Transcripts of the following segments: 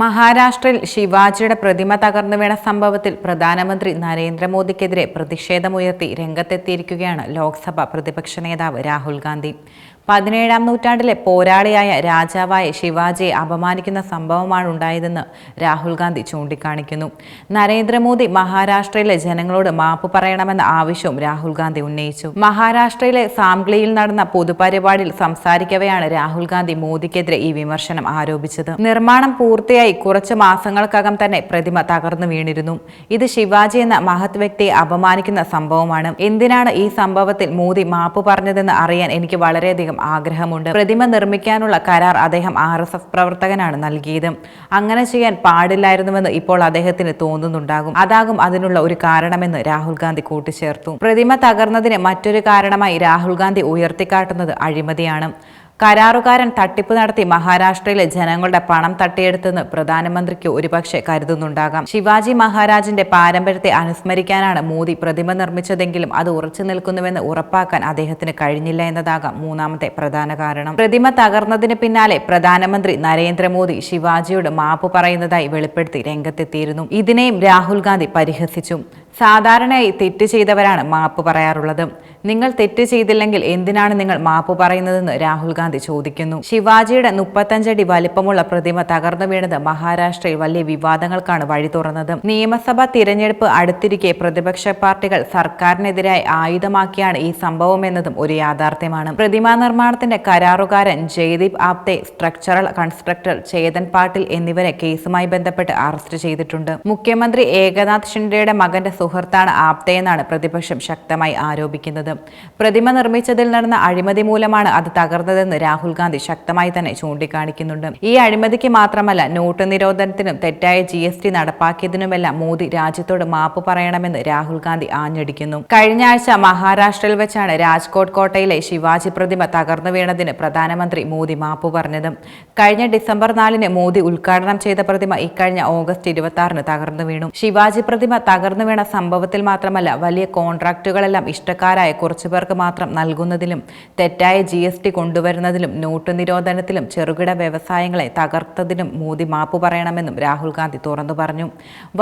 മഹാരാഷ്ട്രയിൽ ശിവാജിയുടെ പ്രതിമ തകർന്നു വീണ സംഭവത്തിൽ പ്രധാനമന്ത്രി നരേന്ദ്രമോദിക്കെതിരെ പ്രതിഷേധമുയർത്തി രംഗത്തെത്തിയിരിക്കുകയാണ് ലോക്സഭ പ്രതിപക്ഷ നേതാവ് രാഹുൽ ഗാന്ധി. പതിനേഴാം നൂറ്റാണ്ടിലെ പോരാളിയായ രാജാവായ ശിവാജിയെ അപമാനിക്കുന്ന സംഭവമാണ് ഉണ്ടായതെന്ന് രാഹുൽ ഗാന്ധി ചൂണ്ടിക്കാണിക്കുന്നു. നരേന്ദ്രമോദി മഹാരാഷ്ട്രയിലെ ജനങ്ങളോട് മാപ്പ് പറയണമെന്ന ആവശ്യവും രാഹുൽ ഗാന്ധി ഉന്നയിച്ചു. മഹാരാഷ്ട്രയിലെ സാംഗ്ലിയിൽ നടന്ന പൊതുപരിപാടിയിൽ സംസാരിക്കവെയാണ് രാഹുൽ ഗാന്ധി മോദിക്കെതിരെ ഈ വിമർശനം ആരോപിച്ചത്. നിർമ്മാണം പൂർത്തിയായി കുറച്ച് മാസങ്ങൾക്കകം തന്നെ പ്രതിമ തകർന്നു വീണിരുന്നു. ഇത് ശിവാജി എന്ന മഹത് വ്യക്തിയെ അപമാനിക്കുന്ന സംഭവമാണ്. എന്തിനാണ് ഈ സംഭവത്തിൽ മോദി മാപ്പ് പറഞ്ഞതെന്ന് അറിയാൻ എനിക്ക് വളരെയധികം ആഗ്രഹമുണ്ട്. പ്രതിമ നിർമ്മിക്കാനുള്ള കരാർ അദ്ദേഹം ആർ എസ് എസ് പ്രവർത്തകനാണ് നൽകിയത്. അങ്ങനെ ചെയ്യാൻ പാടില്ലായിരുന്നുവെന്ന് ഇപ്പോൾ അദ്ദേഹത്തിന് തോന്നുന്നുണ്ടാകും. അതാകും അതിനുള്ള ഒരു കാരണമെന്ന് രാഹുൽ ഗാന്ധി കൂട്ടിച്ചേർത്തു. പ്രതിമ തകർന്നതിന് മറ്റൊരു കാരണമായി രാഹുൽ ഗാന്ധി ഉയർത്തിക്കാട്ടുന്നത് അഴിമതിയാണ്. കരാറുകാരൻ തട്ടിപ്പ് നടത്തി മഹാരാഷ്ട്രയിലെ ജനങ്ങളുടെ പണം തട്ടിയെടുത്തെന്ന് പ്രധാനമന്ത്രിക്ക് ഒരുപക്ഷെ കരുതുന്നുണ്ടാകാം. ശിവാജി മഹാരാജിന്റെ പാരമ്പര്യത്തെ അനുസ്മരിക്കാനാണ് മോദി പ്രതിമ നിർമ്മിച്ചതെങ്കിലും അത് ഉറച്ചു നിൽക്കുന്നുവെന്ന് ഉറപ്പാക്കാൻ അദ്ദേഹത്തിന് കഴിഞ്ഞില്ല എന്നതാകാം മൂന്നാമത്തെ പ്രധാന കാരണം. പ്രതിമ തകർന്നതിന് പിന്നാലെ പ്രധാനമന്ത്രി നരേന്ദ്രമോദി ശിവാജിയോട് മാപ്പ് പറയുന്നതായി വെളിപ്പെടുത്തി രംഗത്തെത്തിയിരുന്നു. ഇതിനെയും രാഹുൽ ഗാന്ധി പരിഹസിച്ചു. സാധാരണയായി തെറ്റ് ചെയ്തവരാണ് മാപ്പ് പറയാറുള്ളത്. നിങ്ങൾ തെറ്റ് ചെയ്തില്ലെങ്കിൽ എന്തിനാണ് നിങ്ങൾ മാപ്പ് പറയുന്നതെന്ന് രാഹുൽ ഗാന്ധി ചോദിക്കുന്നു. ശിവാജിയുടെ മുപ്പത്തഞ്ചടി വലിപ്പമുള്ള പ്രതിമ തകർന്നു വീണത് മഹാരാഷ്ട്രയിൽ വലിയ വിവാദങ്ങൾക്കാണ് വഴി തുറന്നത്. നിയമസഭാ തിരഞ്ഞെടുപ്പ് അടുത്തിരിക്കെ പ്രതിപക്ഷ പാർട്ടികൾ സർക്കാരിനെതിരായി ആയുധമാക്കിയാണ് ഈ സംഭവം എന്നതും ഒരു യാഥാർത്ഥ്യമാണ്. പ്രതിമാ നിർമ്മാണത്തിന്റെ കരാറുകാരൻ ജയ്ദീപ് ആപ്തെ സ്ട്രക്ചറൽ കൺസ്ട്രക്ടർ ചേതൻ പാട്ടിൽ എന്നിവരെ കേസുമായി ബന്ധപ്പെട്ട് അറസ്റ്റ് ചെയ്തിട്ടുണ്ട്. മുഖ്യമന്ത്രി ഏകനാഥ് ഷിൻഡെയുടെ മകന്റെ സുഹൃത്താണ് ആപ്തെ എന്നാണ് പ്രതിപക്ഷം ശക്തമായി ആരോപിക്കുന്നത്. പ്രതിമ നിർമ്മിച്ചതിൽ നടന്ന അഴിമതി മൂലമാണ് അത് തകർന്നതെന്ന് രാഹുൽ ഗാന്ധി ശക്തമായി തന്നെ ചൂണ്ടിക്കാണിക്കുന്നുണ്ട്. ഈ അഴിമതിക്ക് മാത്രമല്ല നോട്ട് നിരോധനത്തിനും തെറ്റായ ജി എസ് ടി നടപ്പാക്കിയതിനുമെല്ലാം മോദി രാജ്യത്തോട് മാപ്പ് പറയണമെന്ന് രാഹുൽ ഗാന്ധി ആഞ്ഞടിക്കുന്നു. കഴിഞ്ഞ ആഴ്ച മഹാരാഷ്ട്രയിൽ വെച്ചാണ് രാജ്കോട്ട് കോട്ടയിലെ ശിവാജി പ്രതിമ തകർന്നു വീണതിന് പ്രധാനമന്ത്രി മോദി മാപ്പ് പറഞ്ഞത്. കഴിഞ്ഞ ഡിസംബർ നാലിന് മോദി ഉദ്ഘാടനം ചെയ്ത പ്രതിമ ഇക്കഴിഞ്ഞ ഓഗസ്റ്റ് ഇരുപത്തി ആറിന് തകർന്നു വീണു. ശിവാജി പ്രതിമ തകർന്നു വീണ സംഭവത്തിൽ മാത്രമല്ല വലിയ കോൺട്രാക്റ്റുകളെല്ലാം ഇഷ്ടക്കാരായ കുറച്ചുപേർക്ക് മാത്രം നൽകുന്നതിലും തെറ്റായ ജി എസ് ടി കൊണ്ടുവരുന്നതിലും നോട്ട് നിരോധനത്തിലും ചെറുകിട വ്യവസായങ്ങളെ തകർത്തതിലും മോദി മാപ്പ് പറയണമെന്നും രാഹുൽ ഗാന്ധി തുറന്നു പറഞ്ഞു.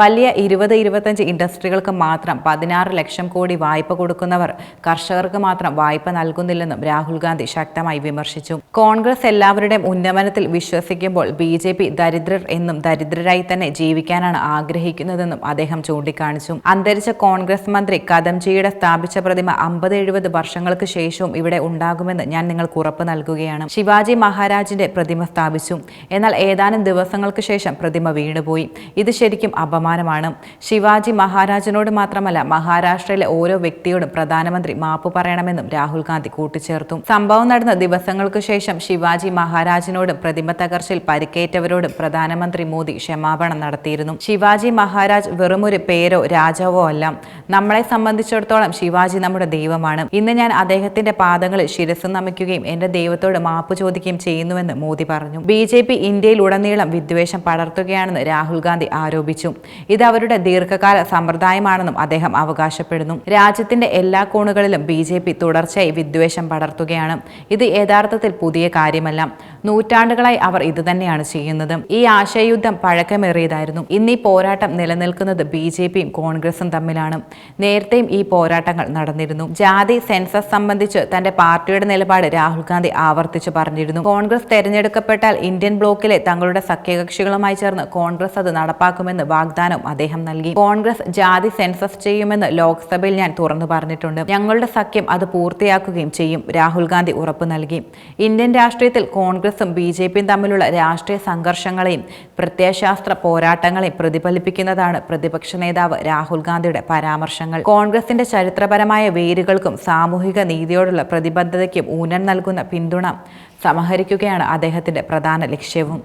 വലിയ ഇരുപത് ഇരുപത്തഞ്ച് ഇൻഡസ്ട്രികൾക്ക് മാത്രം പതിനാറ് ലക്ഷം കോടി വായ്പ കൊടുക്കുന്നവർ കർഷകർക്ക് മാത്രം വായ്പ നൽകുന്നില്ലെന്നും രാഹുൽ ഗാന്ധി ശക്തമായി വിമർശിച്ചു. കോൺഗ്രസ് എല്ലാവരുടെയും ഉന്നമനത്തിൽ വിശ്വസിക്കുമ്പോൾ ബി ജെ പി ദരിദ്രർ എന്നും ദരിദ്രരായി തന്നെ ജീവിക്കാനാണ് ആഗ്രഹിക്കുന്നതെന്നും അദ്ദേഹം ചൂണ്ടിക്കാണിച്ചു. അന്തരിച്ച കോൺഗ്രസ് മന്ത്രി കദംജിയുടെ സ്ഥാപിച്ച പ്രതിമ അമ്പത് എഴുപത് വർഷങ്ങൾക്ക് ശേഷവും ഇവിടെ ഉണ്ടാകുമെന്ന് ഞാൻ നിങ്ങൾക്ക് ഉറപ്പ് നൽകുകയാണ്. ശിവാജി മഹാരാജിന്റെ പ്രതിമ സ്ഥാപിച്ചു. എന്നാൽ ഏതാനും ദിവസങ്ങൾക്ക് ശേഷം പ്രതിമ വീണുപോയി. ഇത് ശരിക്കും അപമാനമാണ്. ശിവാജി മഹാരാജിനോട് മാത്രമല്ല മഹാരാഷ്ട്രയിലെ ഓരോ വ്യക്തിയോടും പ്രധാനമന്ത്രി മാപ്പ് പറയണമെന്നും രാഹുൽ ഗാന്ധി കൂട്ടിച്ചേർത്തു. സംഭവം നടന്ന ദിവസങ്ങൾക്ക് ശേഷം ശിവാജി മഹാരാജിനോടും പ്രതിമ തകർച്ചയിൽ പരിക്കേറ്റവരോടും പ്രധാനമന്ത്രി മോദി ക്ഷമാപണം നടത്തിയിരുന്നു. ശിവാജി മഹാരാജ് വെറുമൊരു പേരോ രാജാവോ അല്ല. നമ്മളെ സംബന്ധിച്ചിടത്തോളം ശിവാജി നമ്മുടെ ദൈവമാണ് ഇന്ന് ഞാൻ അദ്ദേഹത്തിന്റെ പാദങ്ങളിൽ ശിരസ് നമിക്കുകയും എന്റെ ദൈവത്തോട് മാപ്പ് ചോദിക്കുകയും ചെയ്യുന്നുവെന്ന് മോദി പറഞ്ഞു. ബി ജെ പി ഇന്ത്യയിലുടനീളം വിദ്വേഷം പടർത്തുകയാണെന്ന് രാഹുൽ ഗാന്ധി ആരോപിച്ചു. ഇത് അവരുടെ ദീർഘകാല സമ്പ്രദായമാണെന്നും അദ്ദേഹം അവകാശപ്പെടുന്നു. രാജ്യത്തിന്റെ എല്ലാ കോണുകളിലും ബി ജെ പി തുടർച്ചയായി വിദ്വേഷം പടർത്തുകയാണ്. ഇത് യഥാർത്ഥത്തിൽ പുതിയ കാര്യമല്ല. നൂറ്റാണ്ടുകളായി അവർ ഇതുതന്നെയാണ് ചെയ്യുന്നത്. ഈ ആശയയുദ്ധം പഴക്കമേറിയതായിരുന്നു. ഇന്ന് പോരാട്ടം നിലനിൽക്കുന്നത് ബി ജെ പിയും കോൺഗ്രസും തമ്മിലാണ്. നേരത്തെയും ഈ പോരാട്ടങ്ങൾ നടന്നിരുന്നു. ജാതി സെൻസസ് സംബന്ധിച്ച് തന്റെ പാർട്ടിയുടെ നിലപാട് രാഹുൽ ഗാന്ധി ആവർത്തിച്ചു പറഞ്ഞിരുന്നു. കോൺഗ്രസ് തെരഞ്ഞെടുക്കപ്പെട്ടാൽ ഇന്ത്യൻ ബ്ലോക്കിലെ തങ്ങളുടെ സഖ്യകക്ഷികളുമായി ചേർന്ന് കോൺഗ്രസ് അത് നടപ്പാക്കുമെന്ന് വാഗ്ദാനം അദ്ദേഹം നൽകി. കോൺഗ്രസ് ജാതി സെൻസസ് ചെയ്യുമെന്ന് ലോക്സഭയിൽ ഞാൻ തുറന്നു പറഞ്ഞിട്ടുണ്ട്. ഞങ്ങളുടെ സഖ്യം അത് പൂർത്തിയാക്കുകയും ചെയ്യും രാഹുൽ ഗാന്ധി ഉറപ്പു നൽകി. ഇന്ത്യൻ രാഷ്ട്രീയത്തിൽ കോൺഗ്രസും ബി ജെ പിയും തമ്മിലുള്ള രാഷ്ട്രീയ സംഘർഷങ്ങളെയും പ്രത്യയശാസ്ത്ര പോരാട്ടങ്ങളെയും പ്രതിഫലിപ്പിക്കുന്നതാണ് പ്രതിപക്ഷ നേതാവ് രാഹുൽ ഗാന്ധിയുടെ പരാമർശങ്ങൾ. കോൺഗ്രസിന്റെ ചരിത്രപരമായ വേരുകൾക്കും സാമൂഹിക നീതിയോടുള്ള പ്രതിബദ്ധതയ്ക്കും ഊന്നൽ നൽകുന്ന പിന്തുണ സമഹരിക്കുകയാണ് അദ്ദേഹത്തിന്റെ പ്രധാന ലക്ഷ്യവും.